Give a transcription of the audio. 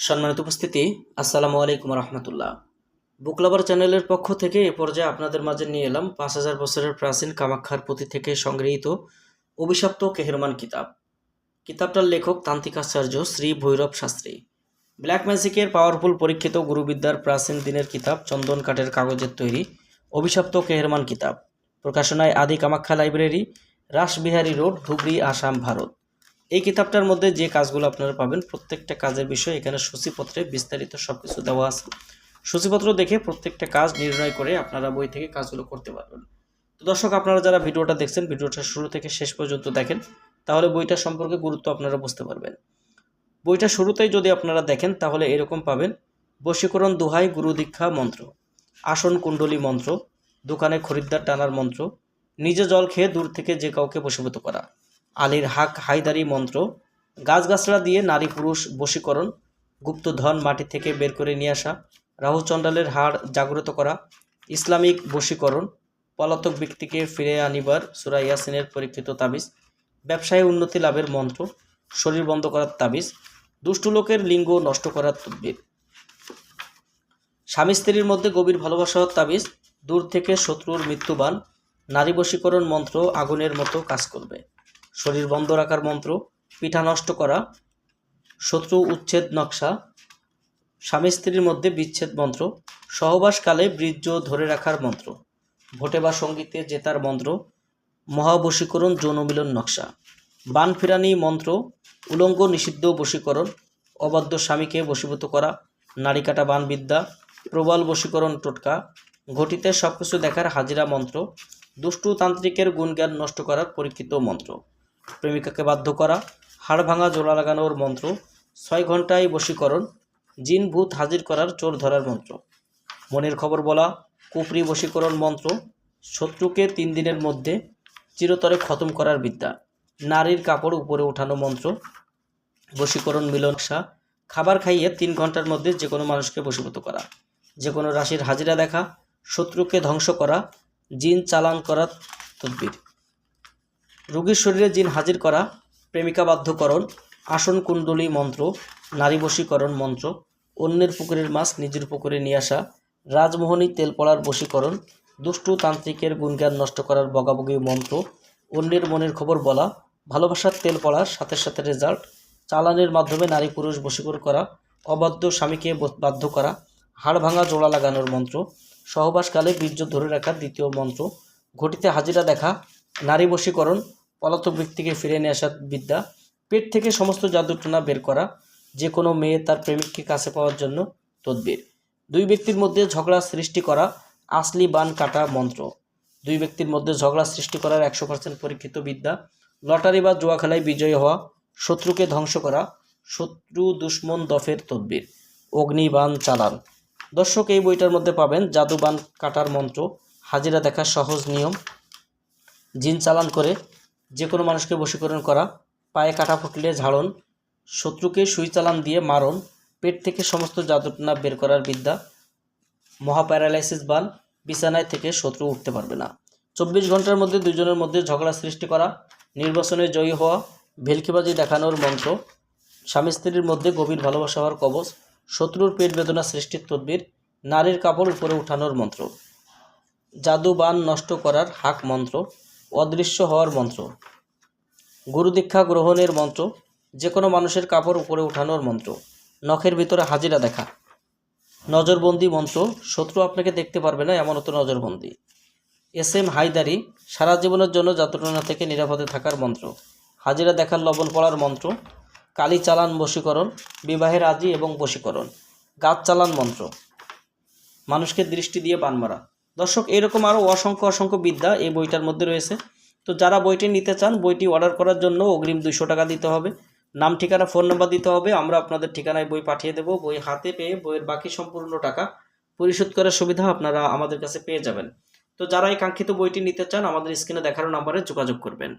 সম্মানিত উপস্থিতি, আসসালামু আলাইকুম রহমতুল্লাহ। বুকলাবার চ্যানেলের পক্ষ থেকে এ পর্যায়ে আপনাদের মাঝে নিয়ে এলাম পাঁচ হাজার বছরের প্রাচীন কামাক্ষার পুঁথি থেকে সংগৃহীত অভিশপ্ত কেহরমান কিতাব। কিতাবটার লেখক তান্ত্রিকাচার্য শ্রী ভৈরব শাস্ত্রী। ব্ল্যাক ম্যাজিকের পাওয়ারফুল পরীক্ষিত গুরুবিদ্যার প্রাচীন দিনের কিতাব চন্দন কাঠের কাগজের তৈরি অভিশপ্ত কেহরমান কিতাব। প্রকাশনায় আদি কামাখ্যা লাইব্রেরি, রাসবিহারী রোড, ধুবড়ি, আসাম, ভারত। এই কিতাবটার মধ্যে যে কাজগুলো আপনারা পাবেন, প্রত্যেকটা কাজের বিষয় এখানে সূচিপত্রে বিস্তারিত সব কিছু দেওয়া আছে। সূচিপত্র দেখে প্রত্যেকটা কাজ নির্ণয় করে আপনারা বই থেকে কাজগুলো করতে পারবেন। তো দর্শক, আপনারা যারা ভিডিওটা দেখছেন, ভিডিওটা শুরু থেকে শেষ পর্যন্ত দেখেন, তাহলে বইটা সম্পর্কে গুরুত্ব আপনারা বুঝতে পারবেন। বইটা শুরুতেই যদি আপনারা দেখেন, তাহলে এরকম পাবেন, বশীকরণ দোহাই গুরু দীক্ষা মন্ত্র, আসন কুণ্ডলী মন্ত্র, দোকানে খরিদ্দার টানার মন্ত্র, নিজে জল খেয়ে দূর থেকে যে কাউকে বশীভূত করা। আলীর হাক হায়দারি মন্ত্র, গাছগাছড়া দিয়ে নারী পুরুষ বশীকরণ গুপ্তধন মাটি থেকে বের করে নিয়ে আসা রাহু চণ্ডালের হাড় জাগ্রত করা, ইসলামিক বশীকরণ, পলাতক ব্যক্তিকে ফিরে আনিবার সুরা ইয়াসিনের পরীক্ষিত তাবিজ, ব্যবসায় উন্নতি লাভের মন্ত্র, শরীর বন্ধ করার তাবিজ, দুষ্টু লোকের লিঙ্গ নষ্ট করার তদ্বির। স্বামী স্ত্রীর মধ্যে গভীর ভালোবাসার তাবিজ, দূর থেকে শত্রুর মৃত্যুবান নারী বশীকরণ মন্ত্র আগুনের মতো কাজ করবে। শরীর বন্ধ রাখার মন্ত্র, পিঠা নষ্ট করা, শত্রু উচ্ছেদ নকশা, স্বামী স্ত্রীর মধ্যে বিচ্ছেদ মন্ত্র, সহবাসকালে বীর্য ধরে রাখার মন্ত্র, ভোটে বা সঙ্গীতে জেতার মন্ত্র, মহাবশীকরণ যৌনমিলন নকশা, বান ফিরানি মন্ত্র, উলঙ্গ নিষিদ্ধ বশীকরণ, অবাধ্য স্বামীকে বশীভূত করা, নারী কাটা বানবিদ্যা প্রবল বশীকরণ টোটকা, ঘটিতে সব কিছু দেখার হাজিরা মন্ত্র, দুষ্টু তান্ত্রিকের গুণজ্ঞান নষ্ট করার পরীক্ষিত মন্ত্র। প্রেমিকাকে বাধ্য করা, হাড় ভাঙা, জোড়া লাগানোর মন্ত্র, ছয় ঘন্টায় বশীকরণ, জিন ভূত হাজির করার চোর ধরার মন্ত্র। মনের খবর বলা, কুপরি বশীকরণ মন্ত্র, শত্রুকে তিন দিনের মধ্যে চিরতরে খতম করার বিদ্যা, নারীর কাপড় উপরে ওঠানো মন্ত্র, বশীকরণ মিলনসা খাবার খাইয়ে তিন ঘণ্টার মধ্যে যে কোনো মানুষকে বশীভূত করা, যে কোনো রাশির হাজিরা দেখা, শত্রুকে ধ্বংস করা, জিন চালান করার তদ্বির। রোগীর শরীরে জিন হাজির করা প্রেমিকা বাধ্যকরণ আসন কুণ্ডলী মন্ত্র, নারী বশীকরণ মন্ত্র, অন্যের পুকুরের মাছ নিজের পুকুরে নিয়ে আসা, রাজমোহনী তেল পড়ার বশীকরণ, দুষ্টু তান্ত্রিকের গুণজ্ঞান নষ্ট করার বগাবগি মন্ত্র, অন্যের মনের খবর বলা, ভালোবাসার তেল পড়ার সাথে সাথে রেজাল্ট চালানের মাধ্যমে নারী পুরুষ বশীকর করা, অবাধ্য স্বামীকে বাধ্য করা, হাড় ভাঙা জোড়া লাগানোর মন্ত্র, সহবাসকালে বীর্য ধরে রাখার দ্বিতীয় মন্ত্র, ঘটিতে হাজিরা দেখা, নারী বশীকরণ পলাতক ব্যক্তিকে ফিরে নিয়ে আসার বিদ্যা। পেট থেকে সমস্ত জাদুটনা বের করা, যে কোনো মেয়ে তার প্রেমিককে কাছে পাওয়ার জন্য তদবির। দুই ব্যক্তির মধ্যে ঝগড়া সৃষ্টি করা আসলি বান কাটা মন্ত্র। দুই ব্যক্তির মধ্যে ঝগড়া সৃষ্টি করার একশো পার্সেন্ট পরীক্ষিত বিদ্যা। লটারি বা জুয়া খেলায় বিজয়ী হওয়া, শত্রুকে ধ্বংস করা, শত্রু দুশ্মন দফের তদবির। অগ্নিবান চালান। দর্শক, এই বইটার মধ্যে পাবেন জাদুবান কাটার মন্ত্র। হাজিরা দেখার সহজ নিয়ম। জিন চালান করে যে কোনো মানুষকে বশীকরণ করা, পায়ে কাটা ফুটলে ঝাড়ন, শত্রুকে সুই চালান দিয়ে মারণ পেট থেকে সমস্ত জাদুটনা বের করার বিদ্যা, মহাপ্যারালাইসিস বান বিছানায় থেকে শত্রু উঠতে পারবে না। চব্বিশ ঘণ্টার মধ্যে দুজনের মধ্যে ঝগড়া সৃষ্টি করা নির্বাচনে জয়ী হওয়া, ভেলকিবাজি দেখানোর মন্ত্র, স্বামী স্ত্রীর মধ্যে গভীর ভালোবাসা হওয়ার কবচ, শত্রুর পেট বেদনা সৃষ্টির তদ্বির, নারীর কাপড় উপরে উঠানোর মন্ত্র। জাদু বান নষ্ট করার হাক মন্ত্র অদৃশ্য হওয়ার মন্ত্র। গুরু দীক্ষা গ্রহণের মন্ত্র যে কোনো মানুষের কাপড় উপরে উঠানোর মন্ত্র, নখের ভিতরে হাজিরা দেখা। নজরবন্দি মন্ত্র, শত্রু আপনাকে দেখতে পারবে না, এমন হতো নজরবন্দি। এস এম হায়দারি, সারা জীবনের জন্য যাত্রনা থেকে নিরাপদে থাকার মন্ত্র। হাজিরা দেখার লবণ পড়ার মন্ত্র। কালি চালান বশীকরণ বিবাহের আজি এবং বশীকরণ। গাছ চালান মন্ত্র। মানুষকে দৃষ্টি দিয়ে বান মারা। দর্শক, এরকম আরও অসংখ্য অসংখ্য বিদ্যা এই বইটার মধ্যে রয়েছে। তো যারা বইটি নিতে চান, বইটি অর্ডার করার জন্য অগ্রিম দুশো টাকা দিতে হবে। নাম, ঠিকানা ফোন নাম্বার দিতে হবে। আমরা আপনাদের ঠিকানায় বই পাঠিয়ে দেব। বই হাতে পেয়ে বইয়ের বাকি সম্পূর্ণ টাকা পরিশোধ করার সুবিধা আপনারা আমাদের কাছে পেয়ে যাবেন। তো যারা এই কাঙ্ক্ষিত বইটি নিতে চান, আমাদের স্ক্রিনে দেখানো নাম্বারে যোগাযোগ করবেন।